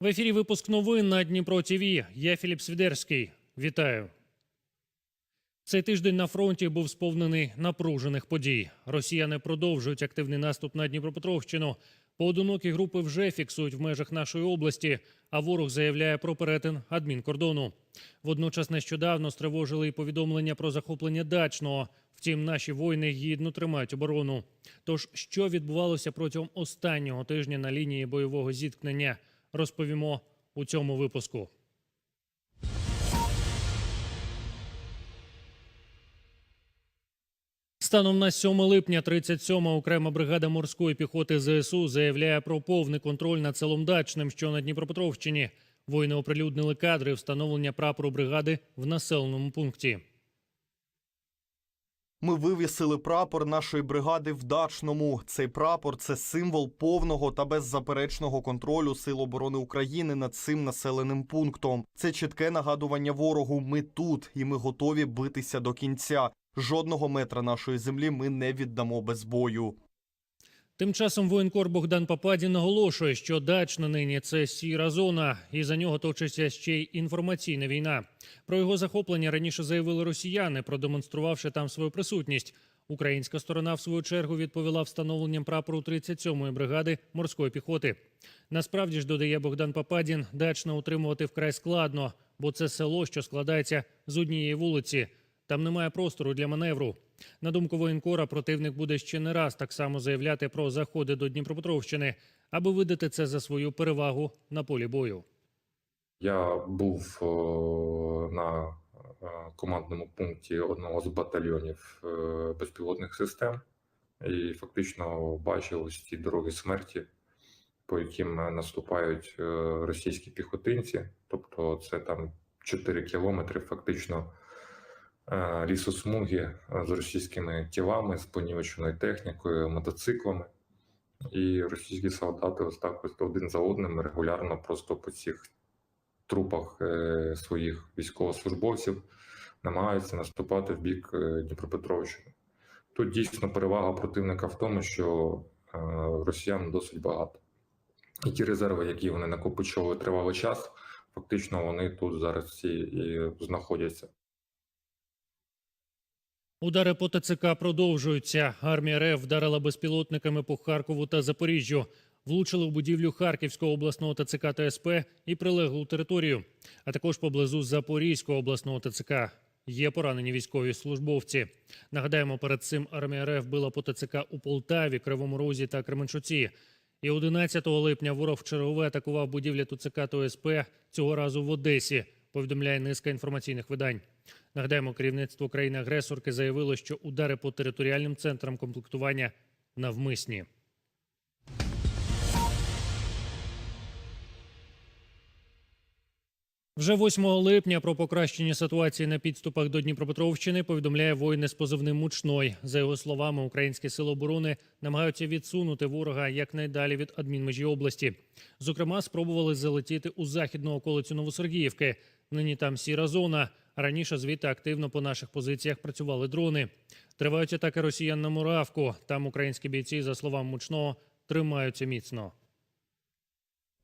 В ефірі випуск новин на Дніпро ТВ. Я Філіп Свідерський. Вітаю. Цей тиждень на фронті був сповнений напружених подій. Росіяни продовжують активний наступ на Дніпропетровщину. Поодинокі групи вже фіксують в межах нашої області, а ворог заявляє про перетин адмінкордону. Водночас нещодавно стривожили і повідомлення про захоплення дачного. Втім, наші воїни гідно тримають оборону. Тож, що відбувалося протягом останнього тижня на лінії бойового зіткнення, розповімо у цьому випуску. Станом на 7 липня 37-ма окрема бригада морської піхоти ЗСУ заявляє про повний контроль над селом Дачним, що на Дніпропетровщині. Воїни оприлюднили кадри встановлення прапору бригади в населеному пункті. Ми вивісили прапор нашої бригади в Дачному. Цей прапор це символ повного та беззаперечного контролю Сил оборони України над цим населеним пунктом. Це чітке нагадування ворогу. Ми тут і ми готові битися до кінця. Жодного метра нашої землі ми не віддамо без бою. Тим часом воєнкор Богдан Пападін наголошує, що дачна нині це сіра зона, і за нього точиться ще й інформаційна війна. Про його захоплення раніше заявили росіяни, продемонструвавши там свою присутність. Українська сторона, в свою чергу, відповіла встановленням прапору 37-ї бригади морської піхоти. Насправді ж додає Богдан Пападін, дачна утримувати вкрай складно, бо це село, що складається з однієї вулиці. Там немає простору для маневру. На думку воєнкора, противник буде ще не раз так само заявляти про заходи до Дніпропетровщини, аби видати це за свою перевагу на полі бою. Я був на е, командному пункті одного з батальйонів е, безпілотних систем і фактично бачив ось ці дороги смерті, по яким е, наступають е, російські піхотинці. Тобто, це там 4 кілометри фактично е, лісосмуги е, з російськими тілами, з понівеченою технікою, мотоциклами. І російські солдати ось так ось один за одним регулярно просто по цих трупах е, своїх військовослужбовців намагаються наступати в бік е, Дніпропетровщини. Тут дійсно перевага противника в тому, що е, росіян досить багато. І ті резерви, які вони накопичували тривалий час, фактично вони тут зараз всі і знаходяться. Удари по ТЦК продовжуються. Армія РФ вдарила безпілотниками по Харкову та Запоріжжю. Влучили в будівлю Харківського обласного ТЦК та СП і прилеглу територію, а також поблизу Запорізького обласного ТЦК. Є поранені військові службовці. Нагадаємо, перед цим армія РФ била по ТЦК у Полтаві, Кривому Розі та Кременчуці. І 11 липня ворог вчергове атакував будівлі ТЦК та СП, цього разу в Одесі, повідомляє низка інформаційних видань. Нагадаємо, керівництво країни-агресорки заявило, що удари по територіальним центрам комплектування навмисні. Вже 8 липня про покращення ситуації на підступах до Дніпропетровщини повідомляє воїн з позивним Мучной. За його словами, українські сили оборони намагаються відсунути ворога якнайдалі від адмінмежі області. Зокрема, спробували залетіти у західну околицю Новосергіївки. Нині там сіра зона. Раніше звідти активно по наших позиціях працювали дрони. Тривають атаки росіян на Муравку. Там українські бійці, за словами Мучного, тримаються міцно.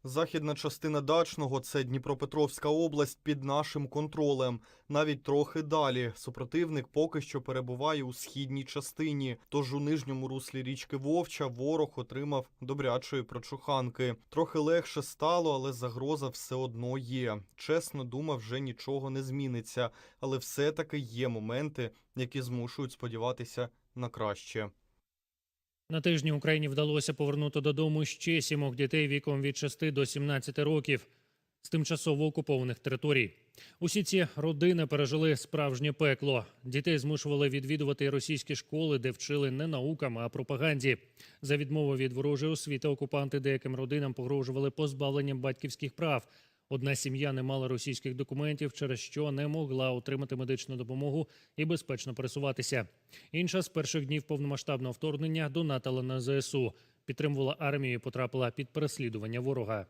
Західна частина дачного це Дніпропетровська область під нашим контролем. Навіть трохи далі. Супротивник поки що перебуває у східній частині. Тож у нижньому руслі річки Вовча ворог отримав добрячої прочуханки. Трохи легше стало, але загроза все одно є. Чесно думав, вже нічого не зміниться, але все-таки є моменти, які змушують сподіватися на краще. На тижні Україні вдалося повернути додому ще сімох дітей віком від 6 до 17 років з тимчасово окупованих територій. Усі ці родини пережили справжнє пекло. Дітей змушували відвідувати російські школи, де вчили не наукам, а пропаганді. За відмову від ворожої освіти окупанти деяким родинам погрожували позбавленням батьківських прав. Одна сім'я не мала російських документів, через що не могла отримати медичну допомогу і безпечно пересуватися. Інша з перших днів повномасштабного вторгнення донатила на ЗСУ, підтримувала армію, і потрапила під переслідування ворога.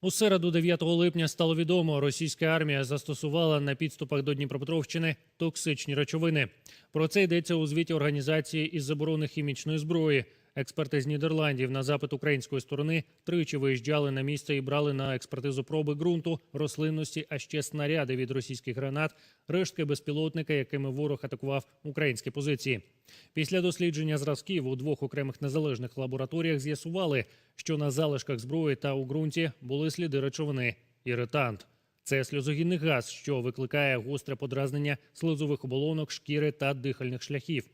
У середу 9 липня стало відомо, російська армія застосувала на підступах до Дніпропетровщини токсичні речовини. Про це йдеться у звіті організації із заборони хімічної зброї. Експерти з Нідерландів на запит української сторони тричі виїжджали на місце і брали на експертизу проби ґрунту, рослинності, а ще снаряди від російських гранат, рештки безпілотника, якими ворог атакував українські позиції. Після дослідження зразків у двох окремих незалежних лабораторіях з'ясували, що на залишках зброї та у ґрунті були сліди речовини іритант. Це сльозогінний газ, що викликає гостре подразнення слизових оболонок, шкіри та дихальних шляхів.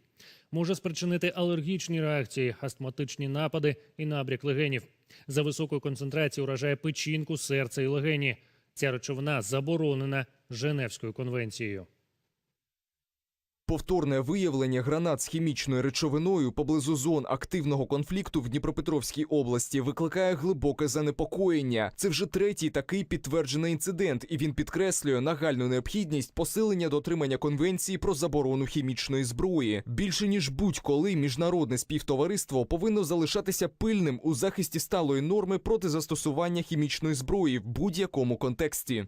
Може спричинити алергічні реакції, астматичні напади і набряк легенів. За високою концентрацією уражає печінку, серце і легені. Ця речовина заборонена Женевською конвенцією. Повторне виявлення гранат з хімічною речовиною поблизу зон активного конфлікту в Дніпропетровській області викликає глибоке занепокоєння. Це вже третій такий підтверджений інцидент, і він підкреслює нагальну необхідність посилення дотримання конвенції про заборону хімічної зброї. Більше ніж будь-коли міжнародне співтовариство повинно залишатися пильним у захисті сталої норми проти застосування хімічної зброї в будь-якому контексті.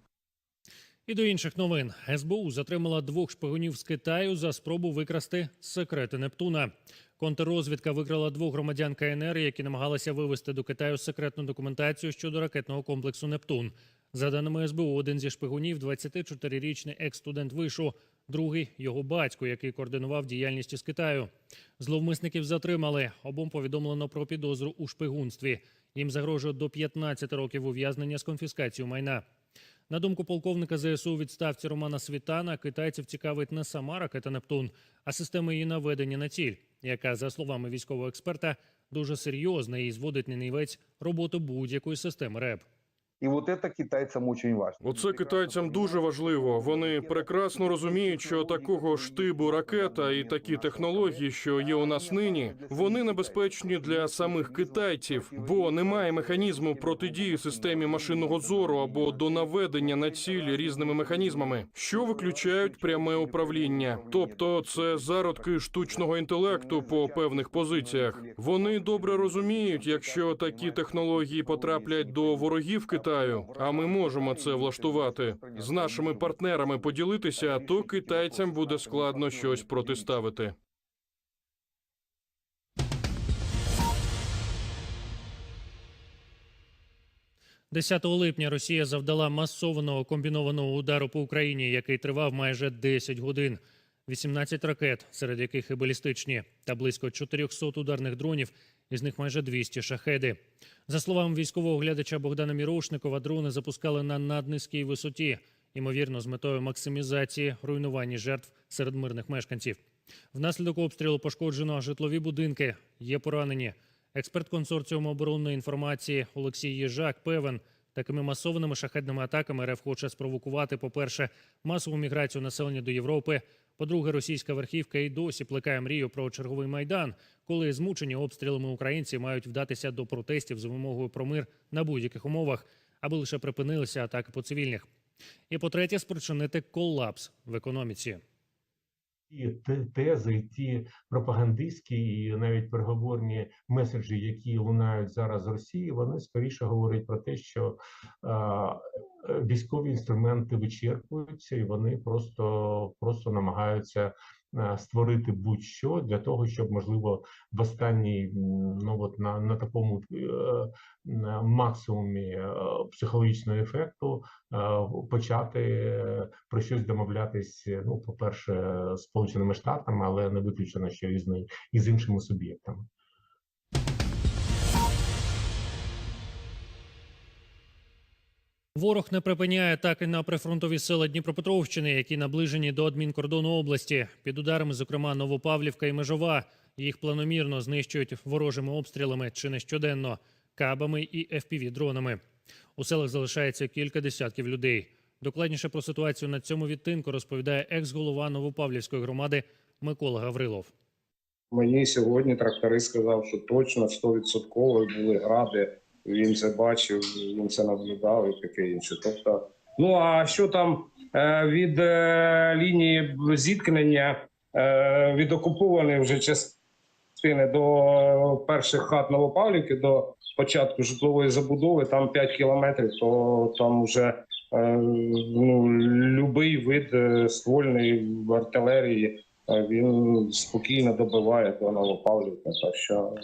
І до інших новин СБУ затримала двох шпигунів з Китаю за спробу викрасти секрети Нептуна. Контррозвідка викрала двох громадян КНР, які намагалися вивезти до Китаю секретну документацію щодо ракетного комплексу Нептун. За даними СБУ, один зі шпигунів 24-річний екс-студент вишу, другий його батько, який координував діяльність із Китаю. Зловмисників затримали. Обом повідомлено про підозру у шпигунстві. Їм загрожує до 15 років ув'язнення з конфіскацією майна. На думку полковника ЗСУ відставці Романа Світана, китайців цікавить не сама ракета Нептун, а система її наведення на ціль, яка, за словами військового експерта, дуже серйозна і зводить на нівець роботу будь-якої системи РЕБ. І от це китайцям дуже важливо. Оце китайцям дуже важливо. Вони прекрасно розуміють, що такого штибу ракета і такі технології, що є у нас нині, вони небезпечні для самих китайців, бо немає механізму протидії системі машинного зору або до наведення на ціль різними механізмами, що виключають пряме управління. Тобто, це зародки штучного інтелекту по певних позиціях. Вони добре розуміють, якщо такі технології потраплять до ворогів Китаю, а ми можемо це влаштувати з нашими партнерами поділитися, то китайцям буде складно щось протиставити. – 10 липня Росія завдала масованого комбінованого удару по Україні, який тривав майже 10 годин. 18 ракет, серед яких і балістичні, та близько 400 ударних дронів, із них майже 200 шахеди. За словами військового глядача Богдана Мірошникова, дрони запускали на наднизькій висоті, ймовірно, з метою максимізації руйнування жертв серед мирних мешканців. Внаслідок обстрілу пошкоджено житлові будинки, є поранені. Експерт консорціуму оборонної інформації Олексій Єжак певен, такими масованими шахедними атаками РФ хоче спровокувати, по-перше, масову міграцію населення до Європи. По-друге, російська верхівка і досі плекає мрію про черговий майдан, коли змучені обстрілами українці мають вдатися до протестів з вимогою про мир на будь-яких умовах, аби лише припинилися атаки по цивільних. І по-третє, спричинити колапс в економіці. Ті те- тези, ті пропагандистські і навіть переговорні меседжі, які лунають зараз з Росії, вони скоріше говорять про те, що військові інструменти вичерпуються, і вони просто, просто намагаються створити будь-що для того, щоб можливо в останній ну от на, на такому е, на максимумі е, психологічного ефекту е, почати е, про щось домовлятись. е, Ну, по-перше, з Сполученими Штатами, але не виключено, що і з іншими суб'єктами. Ворог не припиняє атаки на прифронтові села Дніпропетровщини, які наближені до адмінкордону області. Під ударами, зокрема, Новопавлівка і Межова. Їх планомірно знищують ворожими обстрілами чи не щоденно, кабами і FPV-дронами. У селах залишається кілька десятків людей. Докладніше про ситуацію на цьому відтинку розповідає екс-голова Новопавлівської громади Микола Гаврилов. Мені сьогодні тракторист сказав, що точно 100% були гради. Він це бачив, він це наблюдав і таке інше. Тобто, ну а що там е, від е, лінії зіткнення е, від окупованої вже частини до перших хат Новопавлівки, до початку житлової забудови, там 5 кілометрів, то там вже ну, любий вид ствольної артилерії він спокійно добиває до Новопавлівки. Так що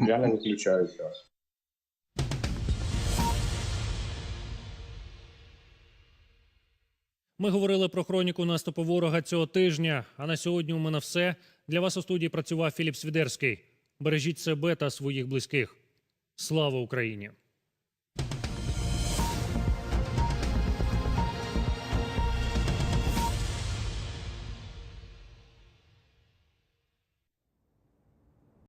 я не виключаю цього. Ми говорили про хроніку наступу ворога цього тижня. А на сьогодні у мене все. Для вас у студії працював Філіп Свідерський. Бережіть себе та своїх близьких. Слава Україні!